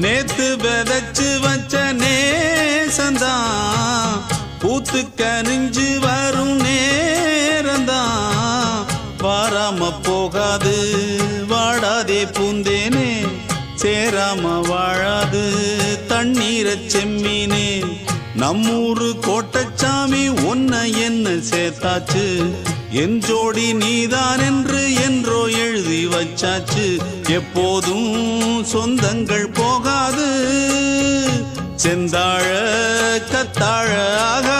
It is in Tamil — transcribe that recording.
விதைச்சு வச்ச நேசந்தான். பூத்து கனிஞ்சு வரும் நேரந்தான். வாராம போகாது வாடாதே பூந்தேனே. சேராம வாழாது தண்ணீரை செம்மீனே. நம்மூரு கோட்டச்சாமி ஒன்ன என்ன சேர்த்தாச்சு? என் ஜோடி நீதான் என்று என்றோ எழுதி வச்சாச்சு. எப்போதும் சொந்தங்கள் போக செந்தாழ கத்தாழ ஆகாது